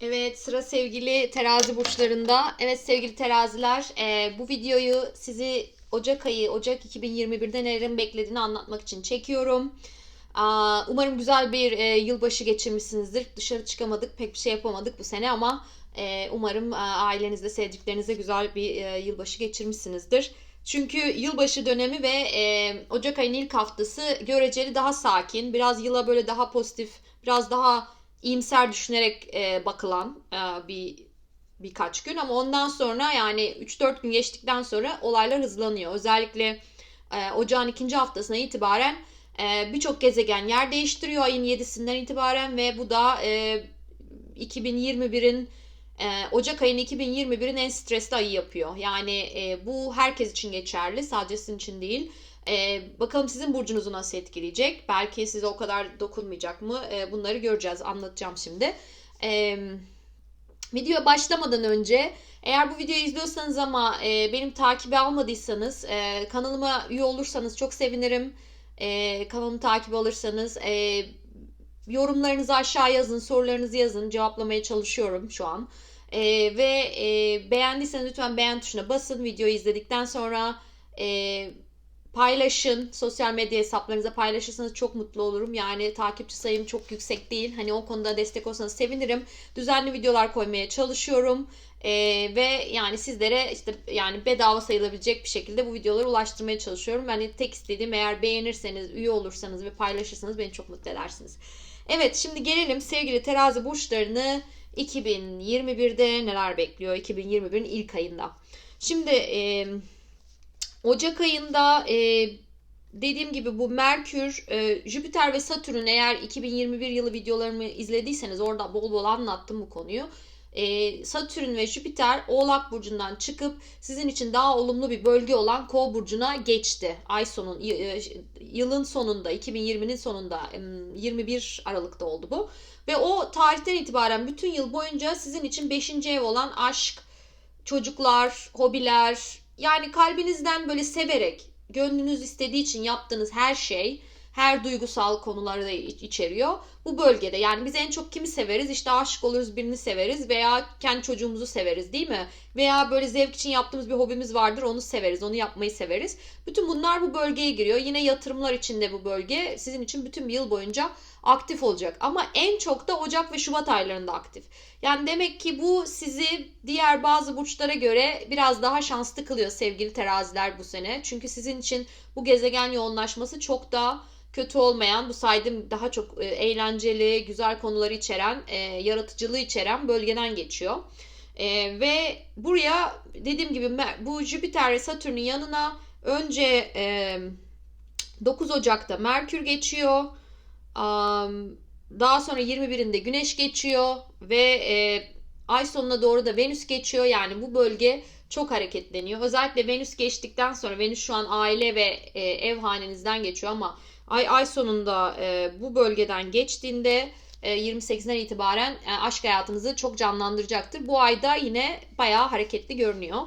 Evet sıra sevgili terazi burçlarında. Evet sevgili teraziler e, bu videoyu sizi Ocak ayı, Ocak 2021'de nelerin beklediğini anlatmak için çekiyorum. Aa, Umarım güzel bir e, yılbaşı geçirmişsinizdir. Dışarı çıkamadık, pek bir şey yapamadık bu sene ama e, umarım e, ailenizle, sevdiklerinizle güzel bir e, yılbaşı geçirmişsinizdir. Çünkü yılbaşı dönemi ve e, Ocak ayının ilk haftası göreceli daha sakin, biraz yıla böyle daha pozitif, biraz daha iyimser düşünerek e, bakılan e, bir birkaç gün ama ondan sonra yani 3-4 gün geçtikten sonra olaylar hızlanıyor. Özellikle e, ocağın ikinci haftasına itibaren e, birçok gezegen yer değiştiriyor ayın 7'sinden itibaren ve bu da e, 2021'in e, Ocak ayını 2021'in en stresli ayı yapıyor. Yani e, bu herkes için geçerli sadece sizin için değil. Ee, bakalım sizin burcunuzu nasıl etkileyecek? Belki size o kadar dokunmayacak mı? Ee, bunları göreceğiz. Anlatacağım şimdi. Ee, videoya başlamadan önce eğer bu videoyu izliyorsanız ama e, benim takibi almadıysanız e, kanalıma üye olursanız çok sevinirim. E, kanalımı takip alırsanız e, yorumlarınızı aşağı yazın, sorularınızı yazın. Cevaplamaya çalışıyorum şu an. E, ve e, beğendiyseniz lütfen beğen tuşuna basın. Videoyu izledikten sonra e, paylaşın. Sosyal medya hesaplarınıza paylaşırsanız çok mutlu olurum. Yani takipçi sayım çok yüksek değil. Hani o konuda destek olsanız sevinirim. Düzenli videolar koymaya çalışıyorum. Ee, ve yani sizlere işte yani bedava sayılabilecek bir şekilde bu videoları ulaştırmaya çalışıyorum. Yani tek istediğim eğer beğenirseniz, üye olursanız ve paylaşırsanız beni çok mutlu edersiniz. Evet şimdi gelelim sevgili terazi burçlarını 2021'de neler bekliyor 2021'in ilk ayında. Şimdi e, Ocak ayında e, dediğim gibi bu Merkür, e, Jüpiter ve Satürn eğer 2021 yılı videolarımı izlediyseniz orada bol bol anlattım bu konuyu. E, Satürn ve Jüpiter Oğlak Burcu'ndan çıkıp sizin için daha olumlu bir bölge olan Kova Burcu'na geçti. Ay sonun, e, yılın sonunda, 2020'nin sonunda 21 Aralık'ta oldu bu. Ve o tarihten itibaren bütün yıl boyunca sizin için 5. ev olan aşk, çocuklar, hobiler, yani kalbinizden böyle severek, gönlünüz istediği için yaptığınız her şey, her duygusal konuları da içeriyor. Bu bölgede yani biz en çok kimi severiz? İşte aşık oluruz birini severiz veya kendi çocuğumuzu severiz değil mi? Veya böyle zevk için yaptığımız bir hobimiz vardır onu severiz, onu yapmayı severiz. Bütün bunlar bu bölgeye giriyor. Yine yatırımlar içinde bu bölge sizin için bütün yıl boyunca aktif olacak. Ama en çok da Ocak ve Şubat aylarında aktif. Yani demek ki bu sizi diğer bazı burçlara göre biraz daha şanslı kılıyor sevgili teraziler bu sene. Çünkü sizin için bu gezegen yoğunlaşması çok daha kötü olmayan, bu saydığım daha çok e, eğlenceli, güzel konuları içeren, e, yaratıcılığı içeren bölgeden geçiyor. E, ve buraya dediğim gibi bu Jüpiter ve Satürn'ün yanına önce e, 9 Ocak'ta Merkür geçiyor. Um, daha sonra 21'inde Güneş geçiyor ve e, ay sonuna doğru da Venüs geçiyor. Yani bu bölge çok hareketleniyor. Özellikle Venüs geçtikten sonra Venüs şu an aile ve e, ev hanenizden geçiyor ama ay ay sonunda e, bu bölgeden geçtiğinde e, 28'den itibaren e, aşk hayatınızı çok canlandıracaktır. Bu ayda yine bayağı hareketli görünüyor.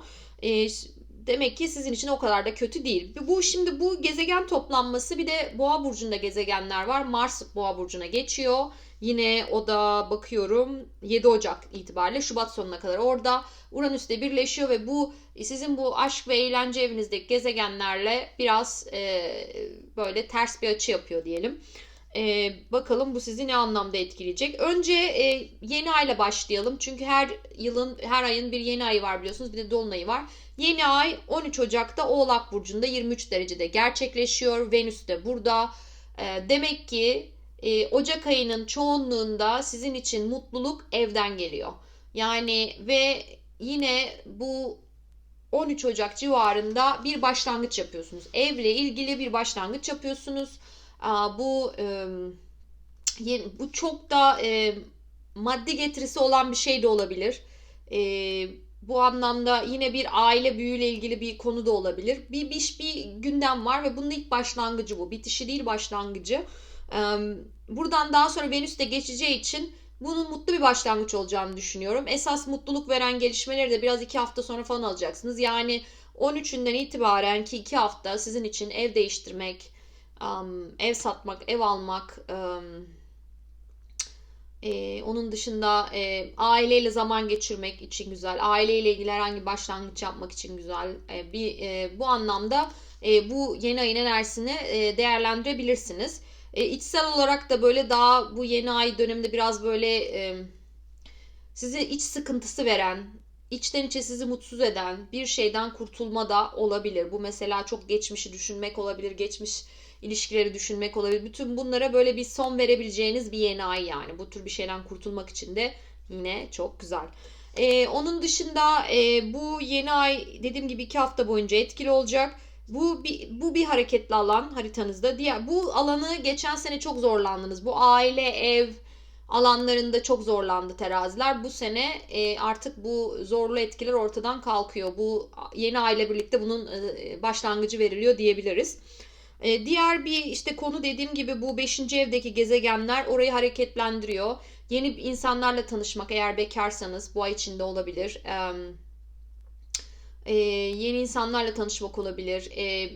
Demek ki sizin için o kadar da kötü değil. Bu şimdi bu gezegen toplanması bir de Boğa burcunda gezegenler var. Mars Boğa burcuna geçiyor. Yine o da bakıyorum 7 Ocak itibariyle Şubat sonuna kadar orada Uranüs'te birleşiyor ve bu sizin bu aşk ve eğlence evinizdeki gezegenlerle biraz e, böyle ters bir açı yapıyor diyelim. E, bakalım bu sizi ne anlamda etkileyecek. Önce e, yeni ayla başlayalım. Çünkü her yılın her ayın bir yeni ayı var biliyorsunuz. Bir de dolunayı var. Yeni ay 13 Ocak'ta Oğlak Burcu'nda 23 derecede gerçekleşiyor. Venüs de burada. E, demek ki e, Ocak ayının çoğunluğunda sizin için mutluluk evden geliyor. Yani ve yine bu 13 Ocak civarında bir başlangıç yapıyorsunuz. Evle ilgili bir başlangıç yapıyorsunuz. Bu bu çok da maddi getirisi olan bir şey de olabilir. Bu anlamda yine bir aile büyüyle ilgili bir konu da olabilir. Bir, bir, bir gündem var ve bunun ilk başlangıcı bu. Bitişi değil başlangıcı. Buradan daha sonra Venüs de geçeceği için bunun mutlu bir başlangıç olacağını düşünüyorum. Esas mutluluk veren gelişmeleri de biraz iki hafta sonra falan alacaksınız. Yani 13'ünden itibaren ki iki hafta sizin için ev değiştirmek, ev satmak, ev almak, Ee, onun dışında e, aileyle zaman geçirmek için güzel. Aileyle ilgili herhangi bir başlangıç yapmak için güzel. E, bir e, bu anlamda e, bu yeni ayın enerjisini e, değerlendirebilirsiniz. E, içsel olarak da böyle daha bu yeni ay döneminde biraz böyle e, size iç sıkıntısı veren, içten içe sizi mutsuz eden bir şeyden kurtulma da olabilir. Bu mesela çok geçmişi düşünmek olabilir, geçmiş ilişkileri düşünmek olabilir. Bütün bunlara böyle bir son verebileceğiniz bir yeni ay yani. Bu tür bir şeyden kurtulmak için de yine çok güzel. Ee, onun dışında e, bu yeni ay dediğim gibi iki hafta boyunca etkili olacak. Bu bir, bu bir hareketli alan haritanızda. Diğer bu alanı geçen sene çok zorlandınız. Bu aile, ev alanlarında çok zorlandı teraziler. Bu sene e, artık bu zorlu etkiler ortadan kalkıyor. Bu yeni aile birlikte bunun e, başlangıcı veriliyor diyebiliriz. E, diğer bir işte konu dediğim gibi bu 5. evdeki gezegenler orayı hareketlendiriyor. Yeni insanlarla tanışmak eğer bekarsanız bu ay içinde olabilir. E, yeni insanlarla tanışmak olabilir. E,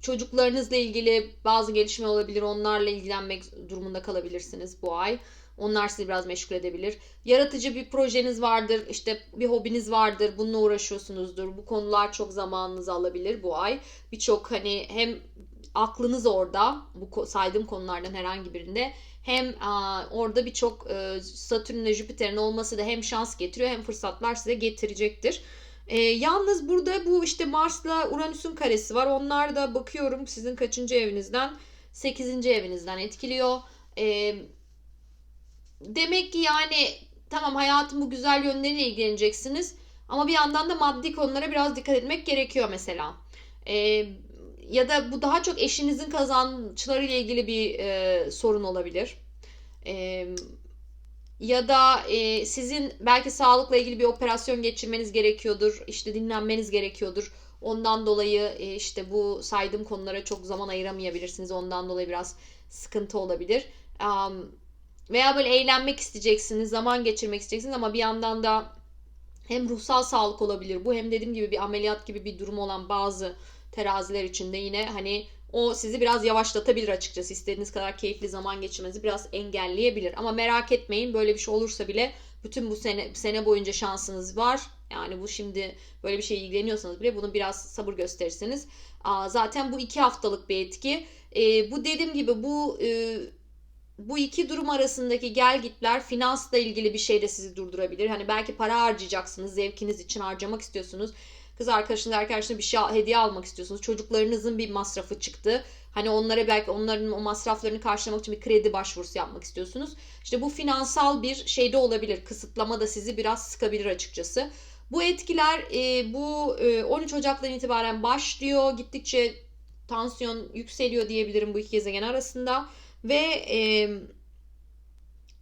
çocuklarınızla ilgili bazı gelişme olabilir. Onlarla ilgilenmek durumunda kalabilirsiniz bu ay. Onlar sizi biraz meşgul edebilir. Yaratıcı bir projeniz vardır, işte bir hobiniz vardır, bununla uğraşıyorsunuzdur. Bu konular çok zamanınızı alabilir bu ay. Birçok hani hem aklınız orada bu saydığım konulardan herhangi birinde hem a, orada birçok e, Satürn ile Jüpiter'in olması da hem şans getiriyor hem fırsatlar size getirecektir. E, yalnız burada bu işte Mars'la Uranüs'ün karesi var. Onlar da bakıyorum sizin kaçıncı evinizden? 8. evinizden etkiliyor. E, demek ki yani tamam hayatın bu güzel yönleriyle ilgileneceksiniz. Ama bir yandan da maddi konulara biraz dikkat etmek gerekiyor mesela. E, ya da bu daha çok eşinizin kazançları ile ilgili bir e, sorun olabilir. E, ya da e, sizin belki sağlıkla ilgili bir operasyon geçirmeniz gerekiyordur. İşte dinlenmeniz gerekiyordur. Ondan dolayı e, işte bu saydığım konulara çok zaman ayıramayabilirsiniz. Ondan dolayı biraz sıkıntı olabilir. Um, veya böyle eğlenmek isteyeceksiniz, zaman geçirmek isteyeceksiniz ama bir yandan da hem ruhsal sağlık olabilir bu hem dediğim gibi bir ameliyat gibi bir durum olan bazı teraziler için de yine hani o sizi biraz yavaşlatabilir açıkçası. İstediğiniz kadar keyifli zaman geçirmenizi biraz engelleyebilir. Ama merak etmeyin böyle bir şey olursa bile bütün bu sene sene boyunca şansınız var. Yani bu şimdi böyle bir şey ilgileniyorsanız bile bunu biraz sabır gösterirseniz. Aa, zaten bu iki haftalık bir etki. Ee, bu dediğim gibi bu e, bu iki durum arasındaki gel gitler finansla ilgili bir şey de sizi durdurabilir. Hani belki para harcayacaksınız, zevkiniz için harcamak istiyorsunuz kız arkadaşınız arkadaşına bir şey hediye almak istiyorsunuz. Çocuklarınızın bir masrafı çıktı. Hani onlara belki onların o masraflarını karşılamak için bir kredi başvurusu yapmak istiyorsunuz. İşte bu finansal bir şey de olabilir. Kısıtlama da sizi biraz sıkabilir açıkçası. Bu etkiler e, bu e, 13 Ocak'tan itibaren başlıyor. Gittikçe tansiyon yükseliyor diyebilirim bu iki gezegen arasında. Ve e,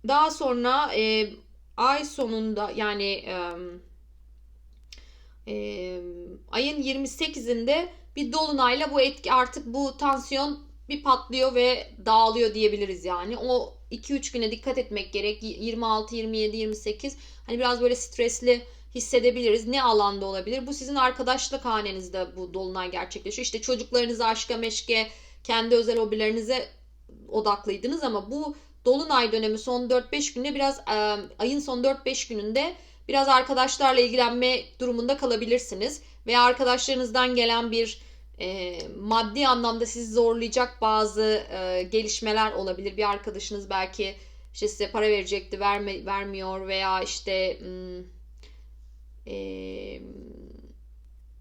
daha sonra e, ay sonunda yani e, e, ayın 28'inde bir dolunayla bu etki artık bu tansiyon bir patlıyor ve dağılıyor diyebiliriz yani. O 2-3 güne dikkat etmek gerek. 26, 27, 28 hani biraz böyle stresli hissedebiliriz. Ne alanda olabilir? Bu sizin arkadaşlık hanenizde bu dolunay gerçekleşiyor. İşte çocuklarınızı aşka meşke, kendi özel hobilerinize odaklıydınız ama bu dolunay dönemi son 4-5 günde biraz ayın son 4-5 gününde biraz arkadaşlarla ilgilenme durumunda kalabilirsiniz. Veya arkadaşlarınızdan gelen bir e, maddi anlamda sizi zorlayacak bazı e, gelişmeler olabilir. Bir arkadaşınız belki işte size para verecekti verme, vermiyor veya işte hmm, e,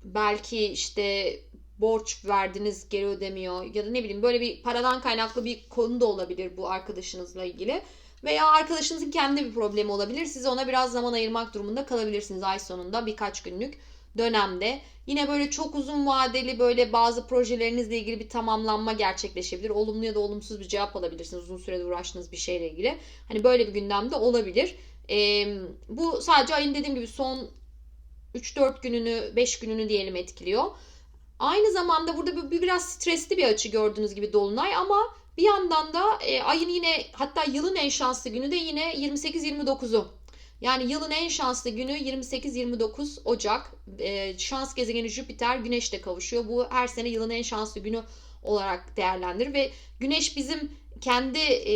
belki işte borç verdiniz geri ödemiyor ya da ne bileyim böyle bir paradan kaynaklı bir konu da olabilir bu arkadaşınızla ilgili. Veya arkadaşınızın kendi bir problemi olabilir. Siz ona biraz zaman ayırmak durumunda kalabilirsiniz ay sonunda birkaç günlük dönemde. Yine böyle çok uzun vadeli böyle bazı projelerinizle ilgili bir tamamlanma gerçekleşebilir. Olumlu ya da olumsuz bir cevap alabilirsiniz uzun sürede uğraştığınız bir şeyle ilgili. Hani böyle bir gündemde olabilir. Ee, bu sadece ayın dediğim gibi son 3-4 gününü 5 gününü diyelim etkiliyor. Aynı zamanda burada bir, biraz stresli bir açı gördüğünüz gibi Dolunay ama bir yandan da e, ayın yine hatta yılın en şanslı günü de yine 28-29'u. Yani yılın en şanslı günü 28-29 Ocak. E, şans gezegeni Jüpiter Güneş'te kavuşuyor. Bu her sene yılın en şanslı günü olarak değerlendirir ve Güneş bizim kendi e,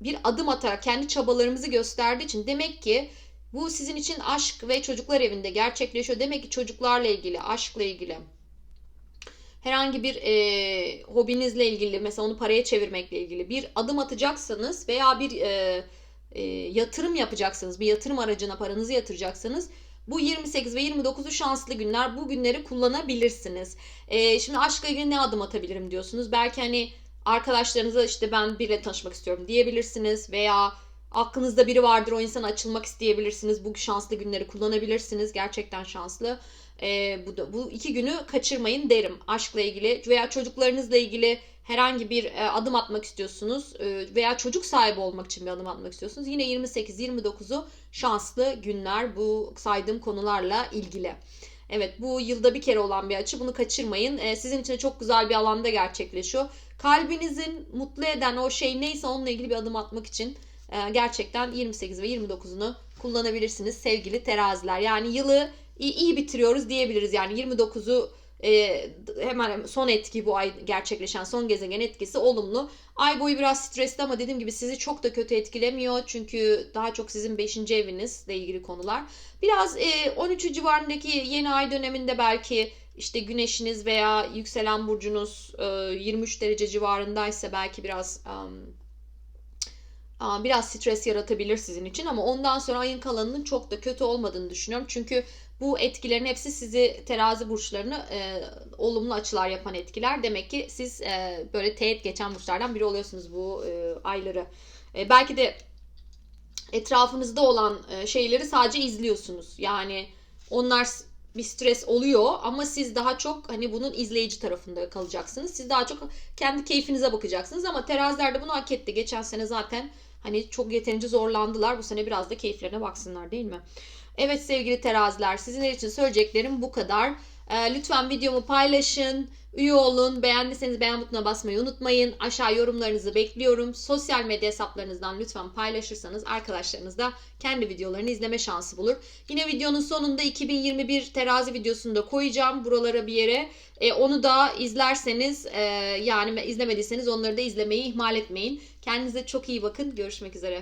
bir adım atarak kendi çabalarımızı gösterdiği için demek ki bu sizin için aşk ve çocuklar evinde gerçekleşiyor. Demek ki çocuklarla ilgili, aşkla ilgili herhangi bir e, hobinizle ilgili mesela onu paraya çevirmekle ilgili bir adım atacaksanız veya bir e, e, yatırım yapacaksınız bir yatırım aracına paranızı yatıracaksanız bu 28 ve 29'u şanslı günler. Bu günleri kullanabilirsiniz. E, şimdi aşkla ilgili ne adım atabilirim diyorsunuz. Belki hani arkadaşlarınıza işte ben biriyle tanışmak istiyorum diyebilirsiniz veya aklınızda biri vardır o insana açılmak isteyebilirsiniz. Bu şanslı günleri kullanabilirsiniz. Gerçekten şanslı. Ee, bu da bu iki günü kaçırmayın derim. Aşkla ilgili veya çocuklarınızla ilgili herhangi bir e, adım atmak istiyorsunuz e, veya çocuk sahibi olmak için bir adım atmak istiyorsunuz. Yine 28-29'u şanslı günler bu saydığım konularla ilgili. Evet bu yılda bir kere olan bir açı bunu kaçırmayın. Ee, sizin için çok güzel bir alanda gerçekleşiyor. Kalbinizin mutlu eden o şey neyse onunla ilgili bir adım atmak için e, gerçekten 28 ve 29'unu kullanabilirsiniz sevgili teraziler. Yani yılı iyi, bitiriyoruz diyebiliriz. Yani 29'u e, hemen son etki bu ay gerçekleşen son gezegen etkisi olumlu. Ay boyu biraz stresli ama dediğim gibi sizi çok da kötü etkilemiyor. Çünkü daha çok sizin 5. evinizle ilgili konular. Biraz e, 13 civarındaki yeni ay döneminde belki işte güneşiniz veya yükselen burcunuz e, 23 derece civarındaysa belki biraz biraz stres yaratabilir sizin için ama ondan sonra ayın kalanının çok da kötü olmadığını düşünüyorum. Çünkü bu etkilerin hepsi sizi terazi burçlarını e, olumlu açılar yapan etkiler. Demek ki siz e, böyle teğet geçen burçlardan biri oluyorsunuz bu e, ayları. E, belki de etrafınızda olan e, şeyleri sadece izliyorsunuz. Yani onlar bir stres oluyor ama siz daha çok hani bunun izleyici tarafında kalacaksınız. Siz daha çok kendi keyfinize bakacaksınız ama teraziler de bunu hak etti. Geçen sene zaten hani çok yeterince zorlandılar. Bu sene biraz da keyiflerine baksınlar değil mi? Evet sevgili teraziler sizinler için söyleyeceklerim bu kadar. Ee, lütfen videomu paylaşın, üye olun. Beğendiyseniz beğen butonuna basmayı unutmayın. Aşağı yorumlarınızı bekliyorum. Sosyal medya hesaplarınızdan lütfen paylaşırsanız arkadaşlarınız da kendi videolarını izleme şansı bulur. Yine videonun sonunda 2021 terazi videosunu da koyacağım buralara bir yere. E, onu da izlerseniz e, yani izlemediyseniz onları da izlemeyi ihmal etmeyin. Kendinize çok iyi bakın. Görüşmek üzere.